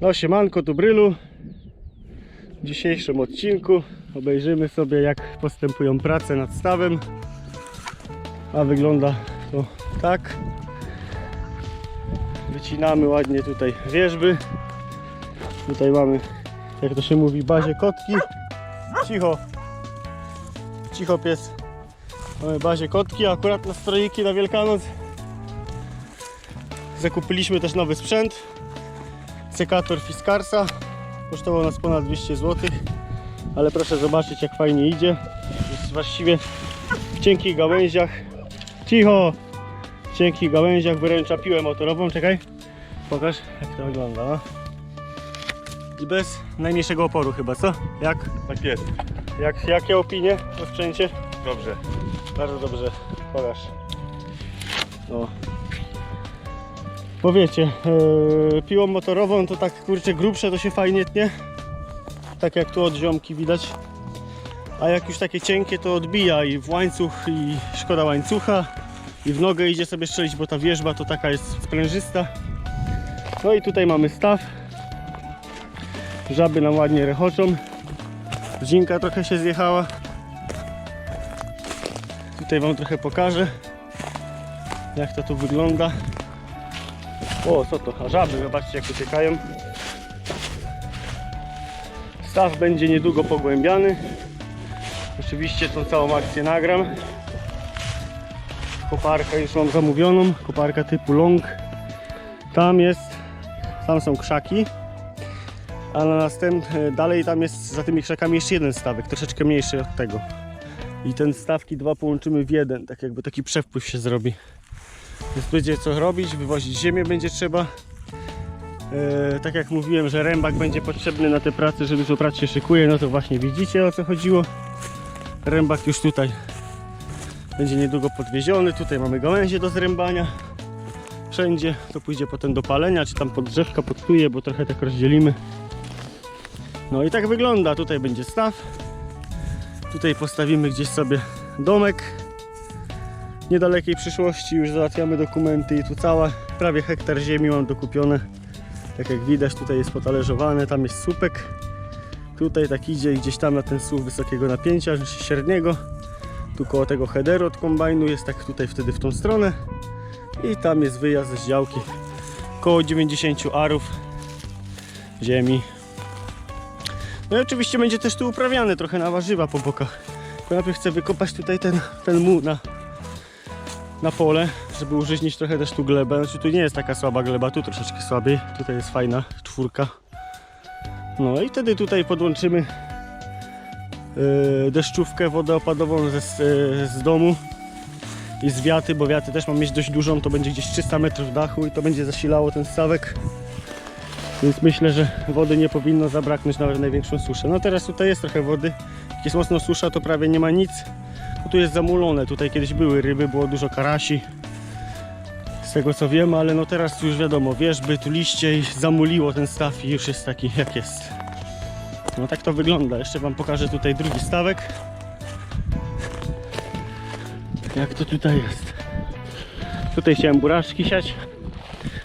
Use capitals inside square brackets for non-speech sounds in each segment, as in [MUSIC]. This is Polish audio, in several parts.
No siemanko, tu Brylu. W dzisiejszym odcinku obejrzymy sobie jak postępują prace nad stawem. A wygląda to tak. Wycinamy ładnie tutaj wierzby. Tutaj mamy, jak to się mówi, bazie kotki. Cicho. Cicho pies. Mamy bazie kotki, akurat na stroiki na Wielkanoc zakupiliśmy też nowy sprzęt. Sekator Fiskarsa. Kosztował nas ponad 200 zł. Ale proszę zobaczyć jak fajnie idzie. Jest właściwie w cienkich gałęziach. Cicho! W cienkich gałęziach wyręcza piłę motorową. Czekaj. Pokaż jak to wygląda. I bez najmniejszego oporu chyba, co? Jak? Tak jest. jak jakie opinie o sprzęcie? Dobrze. Bardzo dobrze, pokaż. No. Bo wiecie, yy, piłą motorową to tak kurczę grubsze to się fajnie tnie. Tak jak tu od ziomki widać. A jak już takie cienkie to odbija i w łańcuch i szkoda łańcucha. I w nogę idzie sobie strzelić, bo ta wierzba to taka jest sprężysta. No i tutaj mamy staw. Żaby nam ładnie rechoczą. Zinka trochę się zjechała. Tutaj Wam trochę pokażę, jak to tu wygląda. O, co to? Żaby, zobaczcie jak uciekają. Staw będzie niedługo pogłębiany. Oczywiście tą całą akcję nagram. Koparkę już mam zamówioną, koparka typu long. Tam jest, tam są krzaki. A na następny, dalej tam jest za tymi krzakami jeszcze jeden stawek, troszeczkę mniejszy od tego. I ten stawki dwa połączymy w jeden, tak jakby taki przewpływ się zrobi. Więc będzie co robić, wywozić ziemię będzie trzeba. E, tak jak mówiłem, że rębak będzie potrzebny na te prace, że dużo prac się szykuje, no to właśnie widzicie o co chodziło. Rębak już tutaj będzie niedługo podwieziony, tutaj mamy gałęzie do zrębania. Wszędzie to pójdzie potem do palenia, czy tam pod drzewka, pod bo trochę tak rozdzielimy. No i tak wygląda, tutaj będzie staw. Tutaj postawimy gdzieś sobie domek. W niedalekiej przyszłości już załatwiamy dokumenty i tu cała, prawie hektar ziemi mam dokupione. Tak jak widać tutaj jest potalerzowane, tam jest słupek. Tutaj tak idzie gdzieś tam na ten słup wysokiego napięcia, średniego. Tu koło tego headeru od kombajnu jest tak tutaj wtedy w tą stronę. I tam jest wyjazd z działki. Koło 90 arów ziemi. No i oczywiście będzie też tu uprawiane trochę na warzywa po bokach. Najpierw chcę wykopać tutaj ten, ten muł na, na pole, żeby użyźnić trochę też tu glebę. Znaczy tu nie jest taka słaba gleba, tu troszeczkę słabiej. Tutaj jest fajna czwórka. No i wtedy tutaj podłączymy yy, deszczówkę, wodę opadową ze, yy, z domu i z wiaty, bo wiaty też mam mieć dość dużą, to będzie gdzieś 300 metrów dachu i to będzie zasilało ten stawek. Więc myślę, że wody nie powinno zabraknąć nawet największą suszę. No teraz tutaj jest trochę wody. Jak jest mocno susza, to prawie nie ma nic. Bo tu jest zamulone. Tutaj kiedyś były ryby, było dużo karasi. Z tego co wiem, ale no teraz już wiadomo, wierzby, tu liście i zamuliło ten staw i już jest taki jak jest. No tak to wygląda. Jeszcze Wam pokażę tutaj drugi stawek. Jak to tutaj jest. Tutaj chciałem buraczki siać.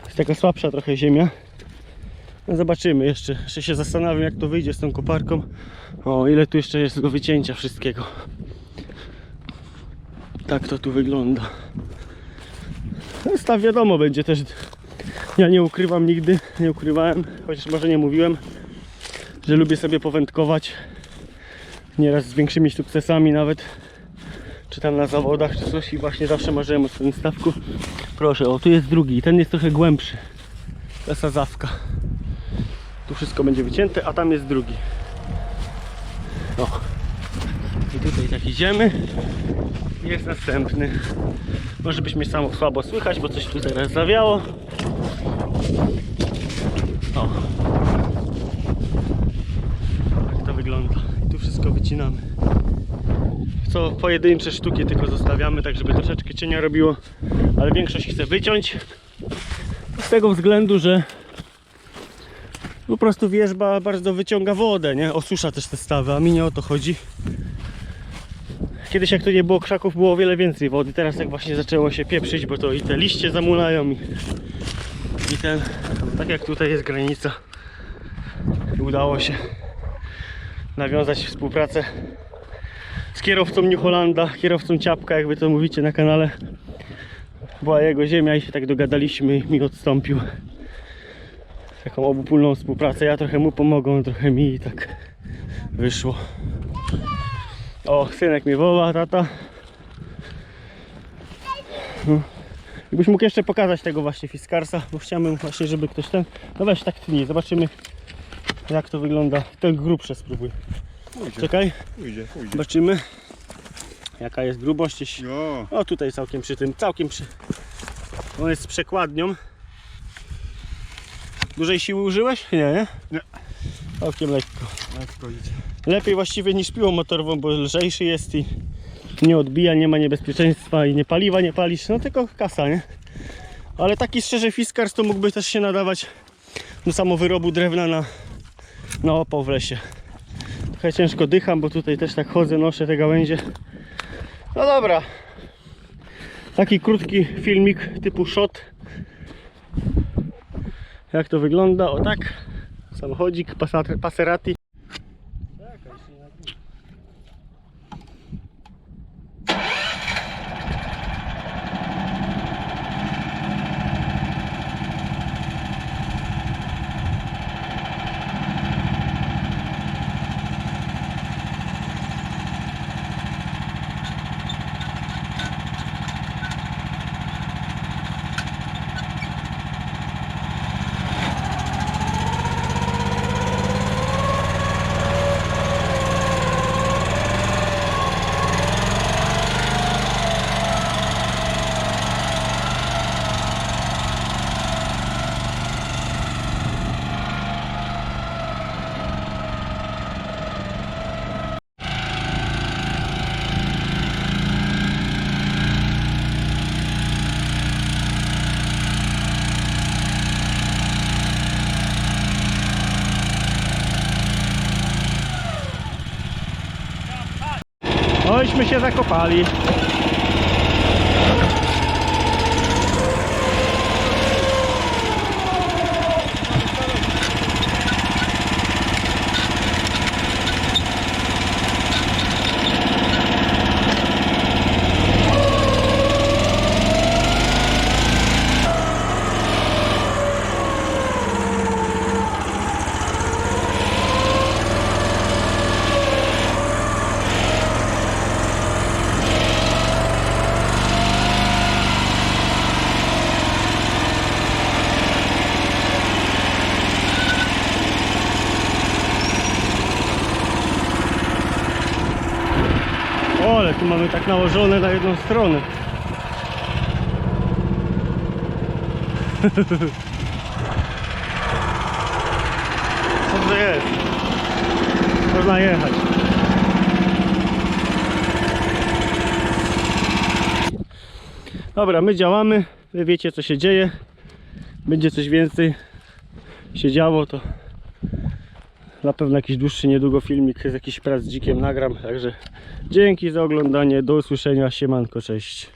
Jest taka słabsza trochę ziemia. No zobaczymy jeszcze. Jeszcze się zastanawiam jak to wyjdzie z tą koparką. O, ile tu jeszcze jest do wycięcia wszystkiego. Tak to tu wygląda. No, staw wiadomo będzie też. Ja nie ukrywam nigdy, nie ukrywałem, chociaż może nie mówiłem, że lubię sobie powędkować. Nieraz z większymi sukcesami nawet. Czy tam na zawodach, czy coś i właśnie zawsze marzyłem o swoim stawku. Proszę, o tu jest drugi, ten jest trochę głębszy. Ta sadzawka. Tu wszystko będzie wycięte, a tam jest drugi. O. Tak idziemy. Jest następny. Może być mnie samo słabo słychać, bo coś tu teraz zawiało. O. Tak to wygląda. I tu wszystko wycinamy. Co pojedyncze sztuki tylko zostawiamy, tak żeby troszeczkę cienia robiło, ale większość chcę wyciąć. Z tego względu, że po prostu wierzba bardzo wyciąga wodę, nie? Osusza też te stawy, a mi nie o to chodzi. Kiedyś jak tu nie było krzaków, było o wiele więcej wody. Teraz jak właśnie zaczęło się pieprzyć, bo to i te liście zamulają i, i ten, tak jak tutaj jest granica udało się nawiązać współpracę z kierowcą New Hollanda, kierowcą Ciapka, jakby to mówicie na kanale. Była jego ziemia i się tak dogadaliśmy i mi odstąpił. Taką obopólną współpracę. Ja trochę mu pomogę, trochę mi i tak wyszło. O, synek mnie woła, tata. No. Jakbyś mógł jeszcze pokazać tego właśnie Fiskarsa, bo chciałbym właśnie, żeby ktoś ten... No weź tak tnij, zobaczymy jak to wygląda. Ten grubsze spróbuj. Pójdzie, Czekaj, pójdzie, pójdzie. zobaczymy jaka jest grubość. Jo, O tutaj całkiem przy tym, całkiem przy... On jest z przekładnią. Dużej siły użyłeś? Nie, nie? Nie. Całkiem lekko. to idzie. Lepiej właściwie niż piłą motorową, bo lżejszy jest i nie odbija, nie ma niebezpieczeństwa i nie paliwa nie palisz, no tylko kasa, nie? Ale taki szczerze Fiskars to mógłby też się nadawać do samowyrobu drewna na, na opał w lesie. Trochę ciężko dycham, bo tutaj też tak chodzę, noszę te gałęzie. No dobra. Taki krótki filmik typu shot. Jak to wygląda? O tak. Samochodzik Passerati. Się zakopali. O, ale tu mamy tak nałożone na jedną stronę. [LAUGHS] Dobrze jest. Można jechać. Dobra, my działamy. Wy wiecie co się dzieje. Będzie coś więcej się działo, to na pewno jakiś dłuższy niedługo filmik z jakichś prac z dzikiem nagram. Także dzięki za oglądanie. Do usłyszenia. Siemanko, cześć.